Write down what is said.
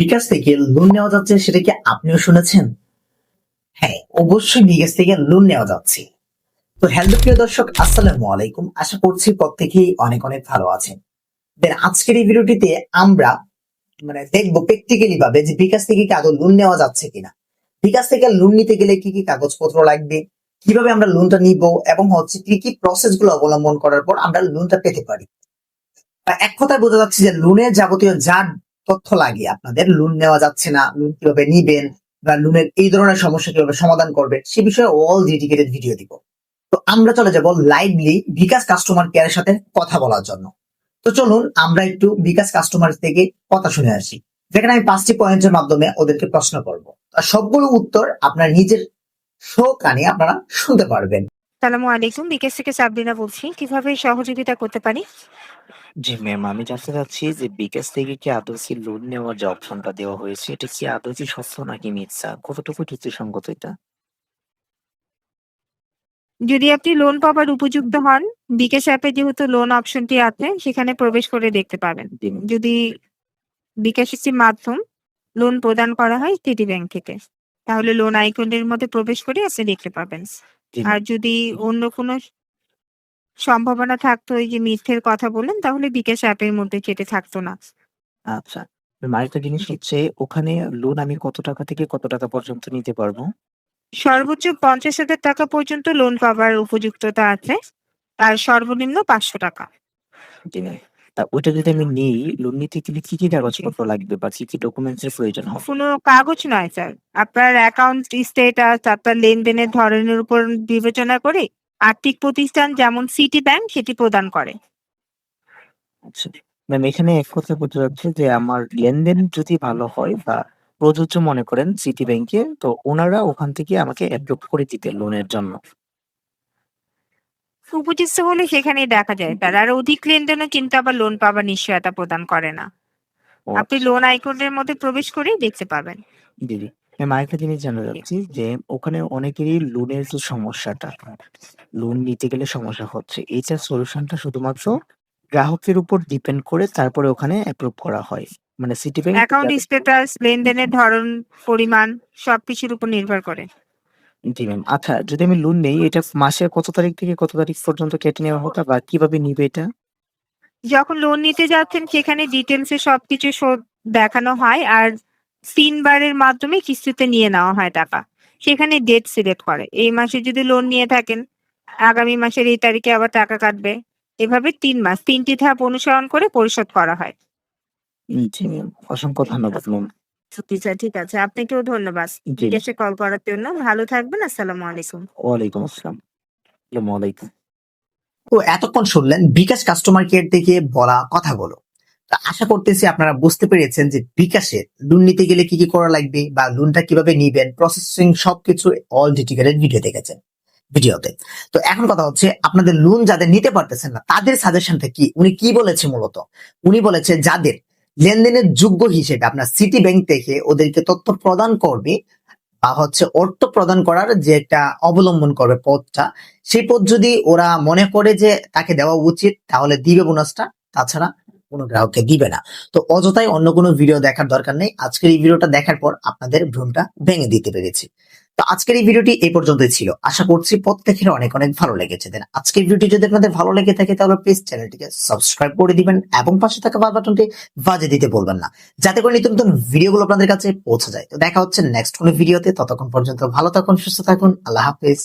বিকাশ থেকে লোন নেওয়া যাচ্ছে, সেটা কি আপনিও শুনেছেন? হ্যাঁ অবশ্যই বিকাশ থেকে লোন নেওয়া যাচ্ছে। তো হ্যালো প্রিয় দর্শক, আসসালামু আলাইকুম। আশা করছি প্রত্যেকেই অনেক অনেক ভালো আছেন। দেন আজকের এই ভিডিওটিতে আমরা মানে দেখব প্র্যাকটিক্যালি ভাবে যে বিকাশ থেকে কি আদৌ লোন নেওয়া যাচ্ছে কিনা। বিকাশ থেকে লোন নিতে গেলে কি কি কাগজপত্র লাগবে, কীভাবে আমরা লোনটা নিব, এবং হচ্ছে কি কি প্রসেসগুলো অবলম্বন করার পর আমরা লোনটা পেতে পারি। এক কথায় বোঝা যাচ্ছে যে লোনের যাবতীয় যা তথ্য লাগে আপনাদের লোন নেওয়া যাচ্ছে না লোন কীভাবে নিবেন বা লোনের এই ধরনের সমস্যা কীভাবে সমাধান করবে সে বিষয়ে অল ডেডিকেটেড ভিডিও দিব। তো আমরা চলে যাব লাইভলি বিকাশ কাস্টমার কেয়ারের সাথে কথা বলার জন্য। তো চলুন আমরা একটু বিকাশ কাস্টমার থেকে কথা শুনে আসি। যেখানে আমি পাঁচটি পয়েন্টের মাধ্যমে ওদেরকে প্রশ্ন করব। সবগুলো উত্তর আপনার নিজের শো কানে আপনারা শুনতে পারবেন। সালামু আলাইকুম। বিকেশ থেকে সাবরিনা বলছি। কীভাবে সহযোগিতা করতে পারি? জি ম্যাম আমি জানতে চাচ্ছি যে বিকাশ থেকে কি আদৌ কি লোন নেওয়ার যে অপশনটা দেওয়া হয়েছে এটা কি আদৌ কি সত্য নাকি মিথ্যা? কতটুকু যুক্তিসঙ্গত এটা? যদি আপনি লোন পাবার উপযুক্ত হন বিকাশ অ্যাপে যেহেতু লোন অপশনটি আছে সেখানে প্রবেশ করে দেখতে পাবেন। যদি বিকাশ একটি মাধ্যম লোন প্রদান করা হয় সিটি ব্যাংক থেকে তাহলে লোন আইকনের মধ্যে প্রবেশ করে আপনি দেখতে পাবেন। জি। আর যদি অন্য কোনো সম্ভাবনা থাকতো ওই যে মিথ্যের কথা বললেন তাহলে বিকাশ অ্যাপের মধ্যে যেতে থাকতো না। আচ্ছা ম্যাম, আরেকটা জিনিস হচ্ছে ওখানে লোন আমি কত টাকা থেকে কত টাকা পর্যন্ত নিতে পারব? সর্বোচ্চ পঞ্চাশ হাজার টাকা পর্যন্ত লোন পাবার উপযুক্ততা আছে আর সর্বনিম্ন পাঁচশো টাকা। জি। তা ওইটা যদি আমি নিই লোন নিতে গেলে কি কি কাগজপত্র লাগবে বা কি কি ডকুমেন্টস এর প্রয়োজন হবে? কোনো কাগজ নয় স্যার আপনার অ্যাকাউন্ট স্টেটাস আপনার লেনদেনের ধরনের উপর বিবেচনা করে আর্থিক প্রতিষ্ঠান যেমন সিটি ব্যাংক সেটি প্রদান করে। আচ্ছা ম্যাম এখানে এক কথা বলতে যাচ্ছে যে আমার লেনদেন যদি ভালো হয় বা প্রযোজ্য মনে করেন সিটি ব্যাংকে তো ওনারা ওখান থেকে আমাকে অ্যাপ্রুভ করে দিতে লোনের জন্য। উপযুক্ত হলে সেখানেই দেখা যায়। স্যার আর অধিক লেনদেনও কিন্তু আবার লোন পাবার নিশ্চয়তা প্রদান করে না। আপনি আচ্ছা। লোন আইকনের মধ্যে প্রবেশ করেই দেখতে পাবেন। দিদি ম্যাম আরেকটা জিনিস জানতে চাচ্ছি যে ওখানে অনেকেরই লোনের যে সমস্যাটা লোন নিতে গেলে সমস্যা হচ্ছে। এইটার সলিউশনটা শুধুমাত্র গ্রাহকের উপর ডিপেন্ড করে তারপরে ওখানে অ্যাপ্রুভ করা হয়। মানে সিটি ব্যাংক অ্যাকাউন্ট স্টেটাস লেনদেনের ধরন পরিমাণ সবকিছুর উপর নির্ভর করে। জি ম্যাম আচ্ছা যদি আমি লোন নেই এটা মাসের কত তারিখ থেকে কত তারিখ পর্যন্ত কেটে নেওয়া হতো বা কীভাবে নিবে এটা? যখন লোন নিতে যাচ্ছেন সেখানে ডিটেলসে সবকিছু শোধ দেখানো হয় আর তিনবারের মাধ্যমে কিস্তিতে নিয়ে নেওয়া হয় টাকা। সেখানে ডেট সিলেক্ট করে। এই মাসে যদি লোন নিয়ে থাকেন আগামী মাসের এই তারিখে আবার টাকা কাটবে। এভাবে তিন মাস তিনটি ধাপ অনুসরণ করে পরিশোধ করা হয়। জি ম্যাম অসংখ্য ধন্যবাদ ম্যাম স্যার ঠিক আছে। আপনাকেও ধন্যবাদ। জি। বিদেশে কল করার জন্য। ভালো থাকবেন আসসালামু আলাইকুম। ওয়ালাইকুম আসসালাম। আসসালামু আলাইকুম। তো এতক্ষণ শুনলেন বিকাশ কাস্টমার কেয়ার থেকে বলা কথাগুলো তা আশা করতেছি আপনারা বুঝতে পেরেছেন যে বিকাশে লোন নিতে গেলে কি কি করা লাগবে বা লোনটা কীভাবে নিবেন প্রসেসিং সবকিছু অল ডিটিকেটেড ভিডিও দেখেছেন ভিডিওতে তো এখন কথা হচ্ছে আপনাদের লোন যাদের নিতে পারতেছেন না তাদের সাজেশনটা কি? উনি কি বলেছে মূলত? উনি বলেছে যাদের লেনদেনের যোগ্য হিসেবে আপনার সিটি ব্যাংক থেকে ওদেরকে তথ্য প্রদান করবে বা হচ্ছে অর্থ প্রদান করার যে একটা অবলম্বন করবে পথটা সেই পথ যদি ওরা মনে করে যে তাকে দেওয়া উচিত, তাহলে দিবে বোনাসটা তাছাড়া কোনো গ্রাহককে দিবে না। তো অযথাই অন্য কোনো ভিডিও দেখার দরকার নেই। আজকের এই ভিডিওটা দেখার পর আপনাদের ভ্রমটা ভেঙে দিতে পেরেছি। তো আজকের এই ভিডিওটি এই পর্যন্তই ছিল। আশা করছি প্রত্যেকের অনেক অনেক ভালো লেগেছে। দেন আজকের ভিডিওটি যদি আপনাদের ভালো লেগে থাকে, তাহলে প্লিজ চ্যানেলটিকে সাবস্ক্রাইব করে দিবেন এবং পাশে থাকা বার বাটনটি বাজে দিতে বলবেন না, যাতে করে নিত্য নতুন ভিডিওগুলো আপনাদের কাছে পৌঁছে যায়। তো দেখা হচ্ছে নেক্সট কোনো ভিডিওতে ততক্ষণ পর্যন্ত ভালো থাকুন, সুস্থ থাকুন। আল্লাহ হাফিজ।